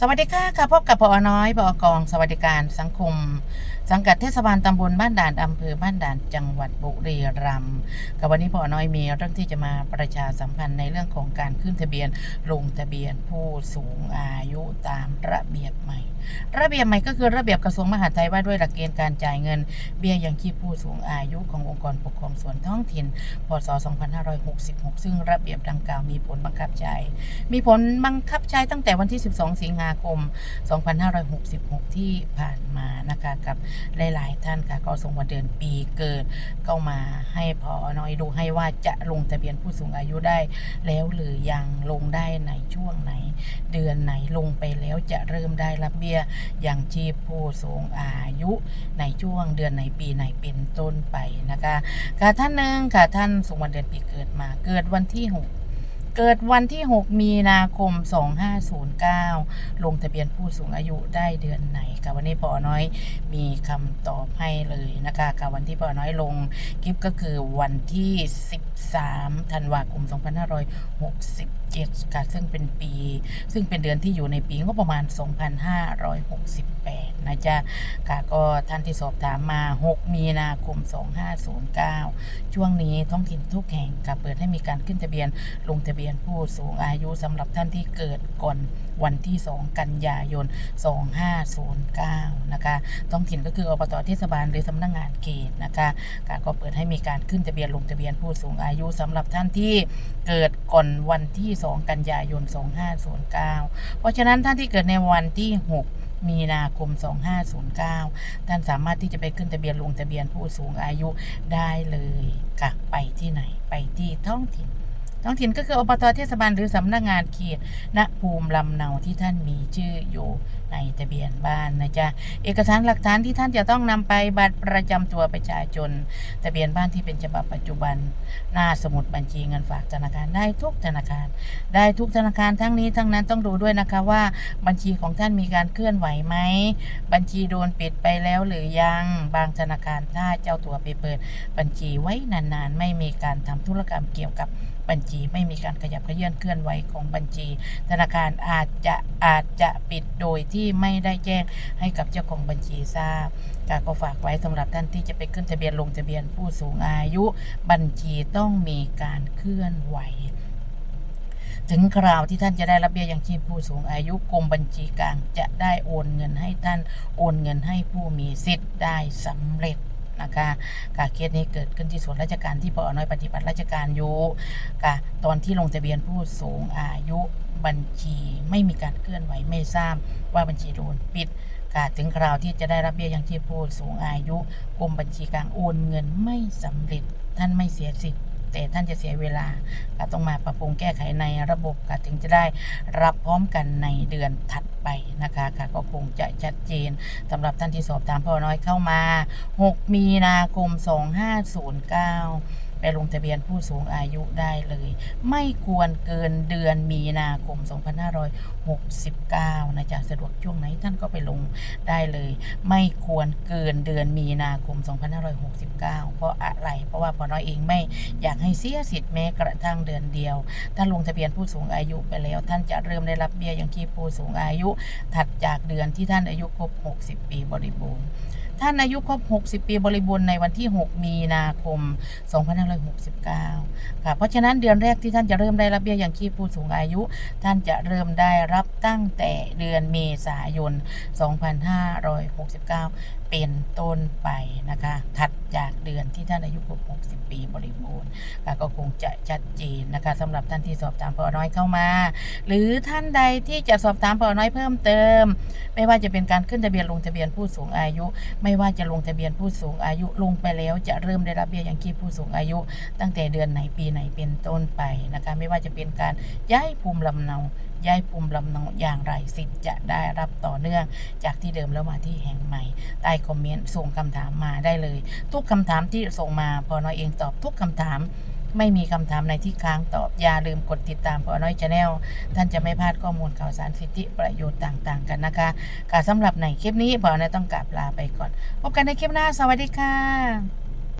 สวัสดีค่ะค่ะพบกับพอน้อยพอกอง สวัสดิการสังคม สังกัดเทศบาลตำบลบ้านด่านอำเภอบ้านด่านจังหวัดบุรีรัมย์กับวันนี้พ่อน้อยมีเรื่องที่จะมาประชาสัมพันธ์ในเรื่องของการขึ้นทะเบียนลงทะเบียนผู้สูงอายุตามระเบียบใหม่ ระเบียบใหม่ก็คือระเบียบกระทรวงมหาดไทยว่าด้วยหลักเกณฑ์การจ่ายเงิน เบี้ยยังชีพผู้สูงอายุขององค์กรปกครองส่วนท้องถิ่น พศ 2566 ซึ่งระเบียบดังกล่าวมีผลบังคับใช้ มีผลบังคับใช้ตั้งแต่วันที่ 12 สิงหาคม 2566 ที่ผ่านมานะคะกับหลาย ๆ ท่านค่ะ ก็ส่งวันเดือนปีเกิดก็มาให้พอน้อยดูให้ว่าจะลงทะเบียนผู้สูงอายุได้ แล้วหรือยังลงได้ในช่วงไหน เดือนไหนลงไปแล้วจะเริ่มได้รับเบี้ยอยังชีพผู้สูงอายุในช่วงเดือนไหนปีไหนเป็นต้นไปนะคะค่ะท่านหนึ่งค่ะท่านส่งวันเดือนปีเกิดมาเกิดวันที่6 เกิดวันที่ 6 มีนาคม 2509 ลงทะเบียนผู้สูงอายุได้เดือนไหนค่ะวันนี้ปอน้อยมีคำตอบให้เลยนะคะค่ะวันที่ปอน้อยลงคลิปก็คือวันที่ 13 ธันวาคม 2560 2567ค่ะ ซึ่งเป็นปี ซึ่งเป็นเดือนที่อยู่ในปีงบประมาณ 2568 นะจ๊ะ ค่ะ ก็ท่านที่สอบถามมา 6 มีนาคม 2509 ช่วงนี้ท้องถิ่นทุกแห่งค่ะ เปิดให้มีการขึ้นทะเบียน ลงทะเบียนผู้สูงอายุสำหรับท่านที่เกิดก่อนวันที่ 2 กันยายน 2509 นะคะ ท้องถิ่นก็คืออบตเทศบาลหรือสำนักงานเขตนะคะค่ะก็เปิดให้มีการขึ้นทะเบียนลงทะเบียนผู้สูงอายุสำหรับท่านที่เกิดก่อนวันที่2กันยายน 2509 เพราะฉะนั้นท่านที่เกิดในวันที่ 6 มีนาคม 2509 ท่านสามารถที่จะไปขึ้นทะเบียนลงทะเบียนผู้สูงอายุได้เลยค่ะไปที่ไหนไปที่ท้องถิ่น ท้องถิ่นก็คืออบตเทศบาลหรือสำนักงานเขตณภูมิลำเนาที่ท่านมีชื่ออยู่ในทะเบียนบ้านนะจ๊ะเอกสารหลักฐานที่ท่านจะต้องนำไปบัตรประจำตัวประชาชนทะเบียนบ้านที่เป็นฉบับปัจจุบัน หน้าสมุดบัญชีเงินฝากธนาคารได้ทุกธนาคาร ได้ทุกธนาคารทั้งนี้ทั้งนั้นต้องดูด้วยนะคะว่าบัญชีของท่านมีการเคลื่อนไหวไหมบัญชีโดนปิดไปแล้วหรือยังบางธนาคารถ้าเจ้าตัวไปเปิด บัญชีไว้นานๆ ไม่มีการทำธุรกรรมเกี่ยวกับบัญชีไม่มีการขยับเขยื่อนเคลื่อนไหวของบัญชี ธนาคารอาจจะอาจจะปิดโดยที่ไม่ได้แจ้งให้กับเจ้าของบัญชีทราบค่ะก็ฝากไว้สำหรับท่านที่จะไปขึ้นทะเบียนลงทะเบียนผู้สูงอายุ บัญชีต้องมีการเคลื่อนไหวถึงคราวที่ท่านจะได้รับเบี้ยยังชีพผู้สูงอายุกรมบัญชีกลางจะได้โอนเงินให้ท่านโอนเงินให้ผู้มีสิทธิ์ได้สำเร็จ นะคะกาเคสนี้เกิดขึ้นที่ส่วนราชการที่ปอน้อยปฏิบัติราชการอยู่กะตอนที่ลงทะเบียนผู้สูงอายุบัญชีไม่มีการเคลื่อนไหวไม่ทราบว่าบัญชีโดนปิดกาถึงคราวที่จะได้รับเบี้ยยังชีพผู้สูงอายุกรมบัญชีกลางโอนเงินไม่สำเร็จท่านไม่เสียสิทธิ์ แต่ท่านจะเสียเวลาก็ต้องมาปรับปรุงแก้ไขในระบบก็ถึงจะได้รับพร้อมกันในเดือนถัดไปนะคะค่ะก็คงจะชัดเจนสำหรับท่านที่สอบถามพ่อน้อยเข้ามา 6 มีนาคม 2509 ไปลงทะเบียนผู้สูงอายุได้เลย ไม่ควรเกินเดือนมีนาคม 2569 นะจ๊ะสะดวกช่วงไหนท่านก็ไปลงได้เลย ไม่ควรเกินเดือนมีนาคม 2569 เพราะอะไร เพราะว่าพอน้อยเองไม่อยากให้เสียสิทธิ์แม้กระทั่งเดือนเดียวถ้าลงทะเบียนผู้สูงอายุไปแล้ว ท่านจะเริ่มได้รับเบี้ยยังชีพผู้สูงอายุ ถัดจากเดือนที่ท่านอายุครบ 60 ปีบริบูรณ์ ท่านอายุครบ 60 ปีบริบูรณ์ในวันที่ 6 มีนาคม 2 2569 ค่ะ เพราะฉะนั้นเดือนแรกที่ท่านจะเริ่มได้รับเบี้ยยังชีพผู้สูงอายุ ท่านจะเริ่มได้รับตั้งแต่เดือนเมษายน 2569เป็นต้นไปนะคะถัดจากเดือนที่ท่านอายุครบ60 ปีบริบูรณ์ค่ะก็คงจะชัดเจนนะคะสำหรับท่านที่สอบถามพอน้อยเข้ามา หรือท่านใดที่จะสอบถามพอน้อยเพิ่มเติม ไม่ว่าจะเป็นการขึ้นทะเบียนลงทะเบียนผู้สูงอายุ ไม่ว่าจะลงทะเบียนผู้สูงอายุลงไปแล้วจะเริ่มได้รับเบี้ยยังชีพผู้สูงอายุ ตั้งแต่เดือนไหนปีไหนเป็นต้นไปนะคะไม่ว่าจะเป็นการย้ายภูมิลำเนาย้ายภูมิลำเนาอย่างไรสิทธิ์จะได้รับต่อเนื่องจากที่เดิมแล้วมาที่แห่งใหม่ ใต้คอมเมนต์ส่งคำถามมาได้เลย ทุกคำถามที่ส่งมาพอน้อยเองตอบทุกคำถามไม่มีคำถามในที่ค้างตอบ อย่าลืมกดติดตามพอน้อยชาแนลท่านจะไม่พลาดข้อมูลข่าวสารสิทธิประโยชน์ต่างๆกันนะคะค่ะสำหรับในคลิปนี้พอน้อยต้องกราบลาไปก่อน พบกันในคลิปหน้า สวัสดีค่ะ